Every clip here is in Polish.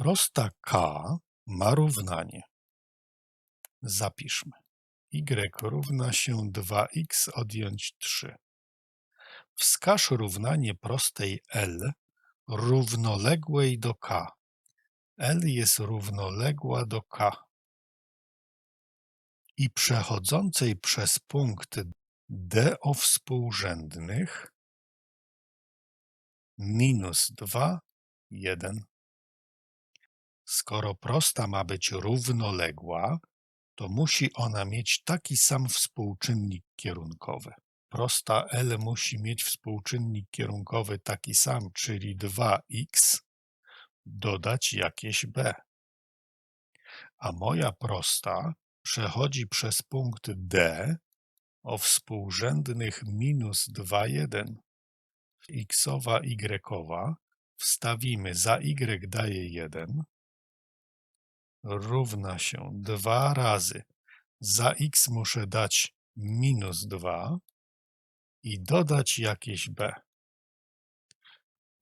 Prosta k ma równanie. Zapiszmy. y równa się 2x odjąć 3. Wskaż równanie prostej L równoległej do k. L jest równoległa do k i przechodzącej przez punkt D o współrzędnych minus 2, 1. Skoro prosta ma być równoległa, to musi ona mieć taki sam współczynnik kierunkowy. Prosta L musi mieć współczynnik kierunkowy taki sam, czyli 2x, dodać jakieś b. A moja prosta przechodzi przez punkt D o współrzędnych minus 2, 1. xowa, y wstawimy za y daje 1 równa się 2 razy za x muszę dać minus 2 i dodać jakieś b.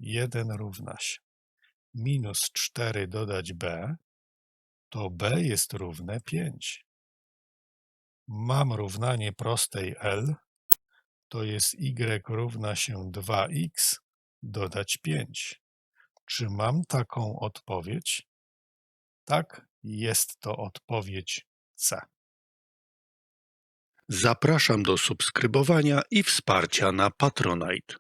1 równa się minus 4 dodać b, to b jest równe 5. Mam równanie prostej L, to jest y równa się 2x dodać 5. Czy mam taką odpowiedź? Tak, jest to odpowiedź C. Zapraszam do subskrybowania i wsparcia na Patronite.